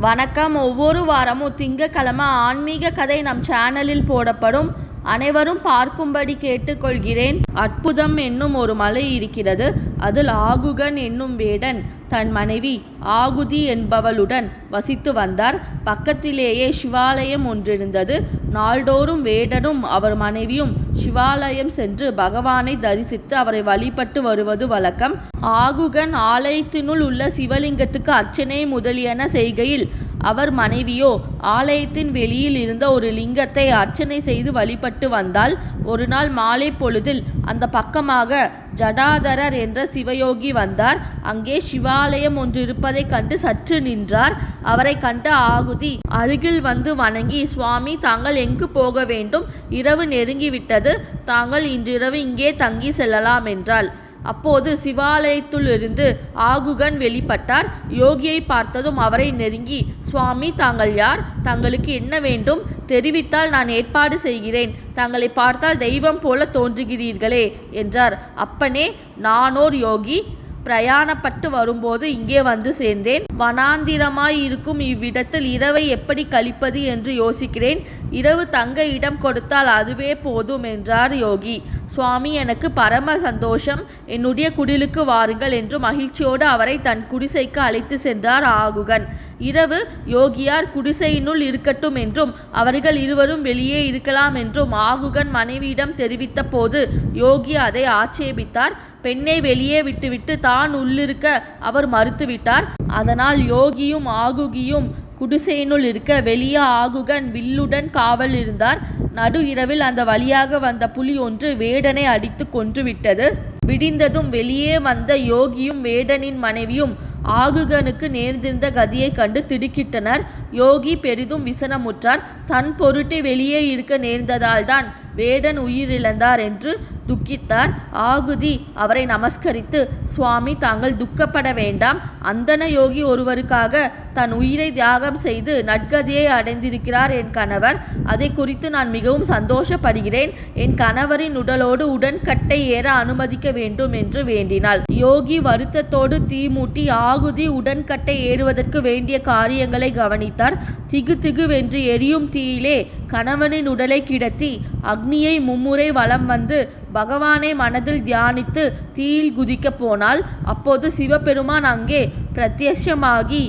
வணக்கம். ஒவ்வொரு வாரமும் திங்கக்கிழமை ஆன்மீக கதை நம் சேனலில் போடப்படும். அனைவரும் பார்க்கும்படி கேட்டுக்கொள்கிறேன். அற்புதம் என்னும் ஒரு மலை இருக்கிறது. அதில் ஆகுகன் என்னும் வேடன் தன் மனைவி ஆகுதி என்பவளுடன் வசித்து வந்தார். பக்கத்திலேயே சிவாலயம் ஒன்றிருந்தது. நாள்தோறும் வேடனும் அவர் மனைவியும் சிவாலயம் சென்று பகவானை தரிசித்து அவரை வழிபட்டு வருவது வழக்கம். ஆகுகன் ஆலயத்தினுள் உள்ள சிவலிங்கத்துக்கு அர்ச்சனை முதலியன செய்கையில் அவர் மனைவியோ ஆலயத்தின் வெளியில் இருந்த ஒரு லிங்கத்தை அர்ச்சனை செய்து வழிபட்டு வந்தால் ஒரு நாள் மாலை பொழுதில் அந்த பக்கமாக ஜடாதரர் என்ற சிவயோகி வந்தார். அங்கே சிவாலயம் ஒன்று இருப்பதைக் கண்டு சற்று நின்றார். அவரை கண்ட ஆகுதி அருகில் வந்து வணங்கி சுவாமி தாங்கள் எங்கு போக வேண்டும்? இரவு நெருங்கிவிட்டது. தாங்கள் இன்றிரவு இங்கே தங்கி செல்லலாம் என்றாள். அப்போது சிவாலயத்திலிருந்து ஆகுகன் வெளிப்பட்டார். யோகியை பார்த்ததும் அவரை நெருங்கி சுவாமி தாங்கள் யார்? தங்களுக்கு என்ன வேண்டும்? தெரிவித்தால் நான் ஏற்பாடு செய்கிறேன். தங்களை பார்த்தால் தெய்வம் போல தோன்றுகிறீர்களே என்றார். அப்பனே நானோர் யோகி. பிரயாணப்பட்டு வரும்போது இங்கே வந்து சேர்ந்தேன். வனாந்திரமாய் இருக்கும் இவ்விடத்தில் இரவை எப்படி கழிப்பது என்று யோசிக்கிறேன். இரவு தங்க இடம் கொடுத்தால் அதுவே போதும் என்றார் யோகி. சுவாமி எனக்கு பரம சந்தோஷம். என்னுடைய குடிலுக்கு வாருங்கள் என்று மகிழ்ச்சியோடு அவரை தன் குடிசைக்கு அழைத்து சென்றார் ஆகுகன். இரவு யோகியார் குடிசையினுள் இருக்கட்டும் என்றும் அவர்கள் இருவரும் வெளியே இருக்கலாம் என்றும் ஆகுகன் மனைவியிடம் தெரிவித்த போது யோகி அதை ஆட்சேபித்தார். பெண்ணை வெளியே விட்டுவிட்டு தான் உள்ளிருக்க அவர் மறுத்துவிட்டார். அதனால் யோகியும் ஆகுகியும் குடிசையினுள் இருக்க வெளியே ஆகுகன் வில்லுடன் காவல் இருந்தார் நடு இரவில் அந்த வழியாக வந்த புலி ஒன்று வேடனை அடித்து கொன்றுவிட்டது. விடிந்ததும் வெளியே வந்த யோகியும் வேடனின் மனைவியும் ஆகுகனுக்கு நேர்ந்திருந்த கதியைக் கண்டு திடுக்கிட்டனர். யோகி பெரிதும் விசனமுற்றார். தன் பொருட்டு வெளியே இருக்க நேர்ந்ததால்தான் வேடன் உயிரிழந்தார் என்று துக்கித்தார். ஆகுதி அவரை நமஸ்கரித்து சுவாமி தாங்கள் துக்கப்பட வேண்டாம். அந்தன யோகி ஒருவருக்காக தன் உயிரை தியாகம் செய்து நற்கதியை அடைந்திருக்கிறார் என் கணவர். அதை குறித்து நான் மிகவும் சந்தோஷப்படுகிறேன். என் கணவரின் உடலோடு உடன்கட்டை ஏற அனுமதிக்க வேண்டும் என்று வேண்டினாள். யோகி வருத்தத்தோடு தீமூட்டி ஆகுதி உடன்கட்டை ஏறுவதற்கு வேண்டிய காரியங்களை கவனித்தார். திகு திகுவென்று எரியும் தீயிலே கணவனின் உடலை கிடத்தி அக்னியை மும்முறை வலம் வந்து பகவானை மனதில் தியானித்து தீயில் குதிக்க போனால் அப்போது சிவபெருமான் அங்கே பிரத்யட்சமாகி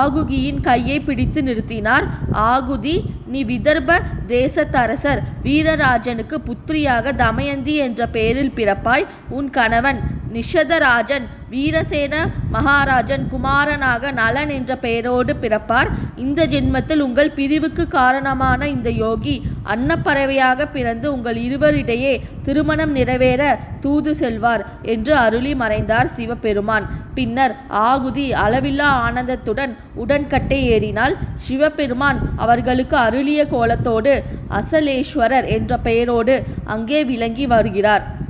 ஆகுகியின் கையை பிடித்து நிறுத்தினார். ஆகுதி நீ விதர்ப தேசத்தரசர். வீரராஜனுக்கு புத்திரியாக தமயந்தி என்ற பெயரில் பிறப்பாய். உன் கணவன் நிஷதராஜன் வீரசேன மகாராஜன் குமாரனாக நலன் என்ற பெயரோடு பிறப்பார். இந்த ஜென்மத்தில் உங்கள் பிரிவுக்கு காரணமான இந்த யோகி அன்னப்பறவையாக பிறந்து உங்கள் இருவரிடையே திருமணம் நிறைவேற தூது செல்வார் என்று அருளி மறைந்தார் சிவபெருமான். பின்னர் ஆகுதி அளவில்லா ஆனந்தத்துடன் உடன்கட்டை ஏறினால் சிவபெருமான் அவர்களுக்கு அருளிய கோலத்தோடு அசலேஸ்வரர் என்ற பெயரோடு அங்கே விளங்கி வருகிறார்.